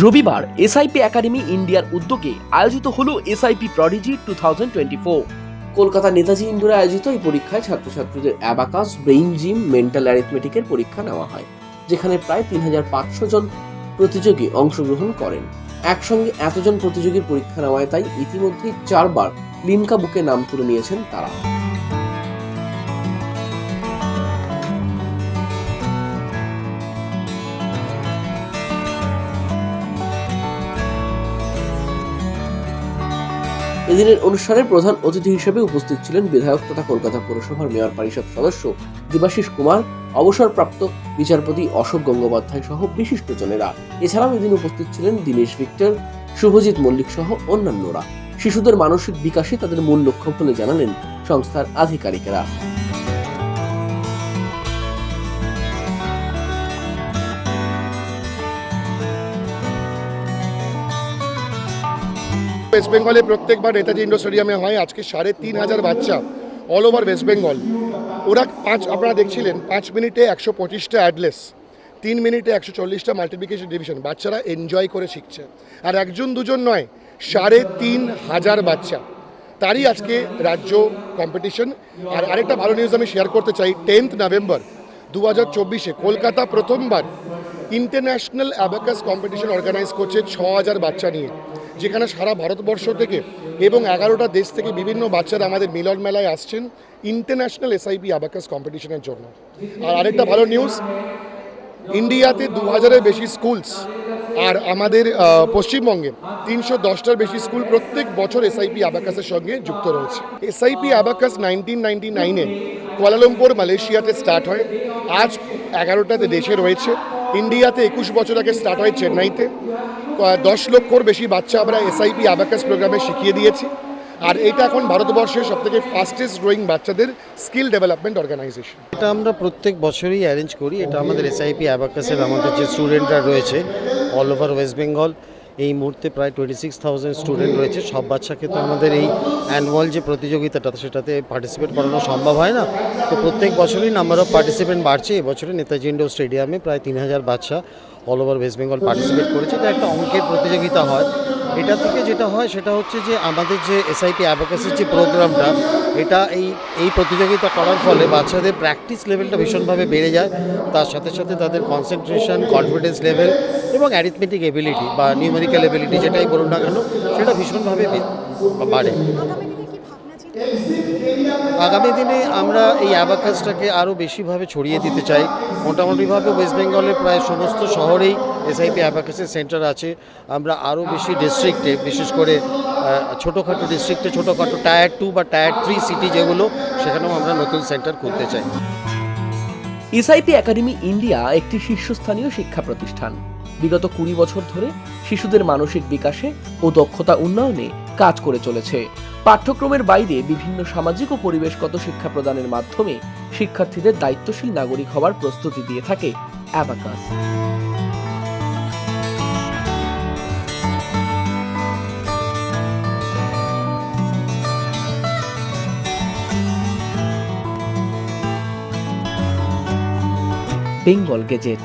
রবিবার SIP academy ইন্ডিয়ার উদ্যোগে আয়োজিত হলো SIP prodigy two thousand twenty four Kolkata Netaji ইন্দোরে আয়োজিত এই পরীক্ষায় ছাত্রছাত্রীদের অ্যাবাকাস ব্রেইন জিম মেন্টাল অ্যারিথমেটিকের পরীক্ষা নেওয়া হয়, যেখানে প্রায় তিন হাজার পাঁচশো জন প্রতিযোগী অংশগ্রহণ করেন। একসঙ্গে এতজন প্রতিযোগীর পরীক্ষা নেওয়ায় তাই ইতিমধ্যেই চারবার লিমকা বুকে নাম তুলে নিয়েছেন তারা। এদিনের অনুষ্ঠানে প্রধান অতিথি হিসেবে উপস্থিত ছিলেন বিধায়ক তথা কলকাতা পৌরসভার মেয়র পরিষদ সদস্য দেবাশিস কুমার, অবসরপ্রাপ্ত বিচারপতি অশোক গঙ্গোপাধ্যায় সহ বিশিষ্টজনেরা এছাড়াও এদিন উপস্থিত ছিলেন দীনেশ ভিক্টর, শুভজিৎ মল্লিক সহ অন্যান্যরা। শিশুদের মানসিক বিকাশে তাদের মূল লক্ষ্য বলে জানালেন সংস্থার আধিকারিকেরা। ওয়েস্ট বেঙ্গলে প্রত্যেকবার নেতাজি ইন্ডোর স্টেডিয়ামে হয়। আজকে সাড়ে তিন হাজার বাচ্চা অল ওভার ওয়েস্ট বেঙ্গল ওরা পাঁচ আপনারা দেখছিলেন, পাঁচ মিনিটে একশো পঁচিশটা অ্যাডলেস তিন মিনিটে একশো চল্লিশটা মাল্টিপ্লিকেশন ডিভিশন বাচ্চারা এনজয় করে শিখছে। আর একজন দুজন নয়, সাড়ে তিন হাজার বাচ্চা। তারই আজকে রাজ্য কম্পিটিশন আর আরেকটা ভালো নিউজ আমি শেয়ার করতে চাই টেন্থ নভেম্বর দু হাজার চব্বিশে। কলকাতা প্রথমবার ইন্টারন্যাশনাল অ্যাবাকাস কম্পিটিশন অর্গানাইজ করছে ছ হাজার বাচ্চা নিয়ে, যেখানে সারা ভারতবর্ষ থেকে এবং এগারোটা দেশ থেকে বিভিন্ন বাচ্চারা আমাদের মিলন মেলায় আসছেন ইন্টারন্যাশনাল এসআইপি অ্যাবাকাস কম্পিটিশনের জন্য। আর আরেকটা ভালো নিউজ, ইন্ডিয়াতে দু হাজারের বেশি স্কুলস আর আমাদের পশ্চিমবঙ্গে তিনশো দশটার বেশি স্কুল প্রত্যেক বছর এসআইপি অ্যাবাকাসের সঙ্গে যুক্ত রয়েছে। এসআইপি অ্যাবাকাস নাইনটিন নাইনটি নাইনে কোয়ালালামপুর, মালয়েশিয়াতে স্টার্ট হয়। আজ এগারোটাতে দেশে রয়েছে। ইন্ডিয়াতে একুশ বছর আগে স্টার্ট হয় চেন্নাইতে। দশ লক্ষর বেশি বাচ্চা আমরা এসআইপি অ্যাবাকাস প্রোগ্রামে শিখিয়ে দিয়েছি। আর এটা এখন ভারতবর্ষের সব থেকে ফাস্টেস্ট গ্রোয়িং বাচ্চাদের স্কিল ডেভেলপমেন্ট অর্গানাইজেশন এটা আমরা প্রত্যেক বছরই অ্যারেঞ্জ করি। এটা আমাদের এসআইপি অ্যাবাকাসের আমাদের যে স্টুডেন্টরা রয়েছে অল ওভার ওয়েস্ট বেঙ্গল এই মুহূর্তে প্রায় টোয়েন্টি সিক্স থাউজেন্ড স্টুডেন্ট রয়েছে। সব বাচ্চাকে তো আমাদের এই অ্যানুয়াল যে প্রতিযোগিতাটা, সেটাতে পার্টিসিপেট করানো সম্ভব হয় না। তো প্রত্যেক বছরই নাম্বার অফ পার্টিসিপেন্ট বাড়ছে। এবছরে নেতাজি ইন্ডোর স্টেডিয়ামে প্রায় তিন হাজার বাচ্চা all over West Bengal participate করেছে। এটা একটা অঙ্কের প্রতিযোগিতা হয়। এটা থেকে যেটা হয় সেটা হচ্ছে যে আমাদের যে এসআইপি অ্যাভোকেসির যে প্রোগ্রামটা এটা এই এই প্রতিযোগিতা করার ফলে বাচ্চাদের প্র্যাকটিস লেভেলটা ভীষণভাবে বেড়ে যায়। তার সাথে সাথে তাদের কনসেন্ট্রেশন কনফিডেন্স লেভেল এবং অ্যারিথমেটিক এবিলিটি বা নিউমেরিক্যাল এবিলিটি যেটাই বলুন না কেন, সেটা ভীষণভাবে বাড়ে। আগামী দিনে আমরা এই অ্যাবাকাসটাকে আরও বেশিভাবে ছড়িয়ে দিতে চাই। মোটামুটিভাবে ওয়েস্ট বেঙ্গলের প্রায় সমস্ত শহরেই এসআইপি অ্যাবাকাসের সেন্টার আছে। আমরা আরও বেশি ডিস্ট্রিক্টে বিশেষ করে ছোটোখাটো ডিস্ট্রিক্টে ছোটোখাটো টায়ার টু বা টায়ার থ্রি সিটি যেগুলো, সেখানেও আমরা নতুন সেন্টার খুলতে চাই। এসআইপি একাডেমি ইন্ডিয়া একটি শীর্ষস্থানীয় শিক্ষা প্রতিষ্ঠান। বিগত কুড়ি বছর ধরে শিশুদের মানসিক বিকাশে ও দক্ষতা উন্নয়নে কাজ করে চলেছে। পাঠ্যক্রমের বাইরে বিভিন্ন সামাজিক ও পরিবেশগত শিক্ষা প্রদানের মাধ্যমে শিক্ষার্থীদের দায়িত্বশীল নাগরিক হওয়ার প্রস্তুতি দিয়ে থাকে অ্যাবাকাস। বেঙ্গল গেজেট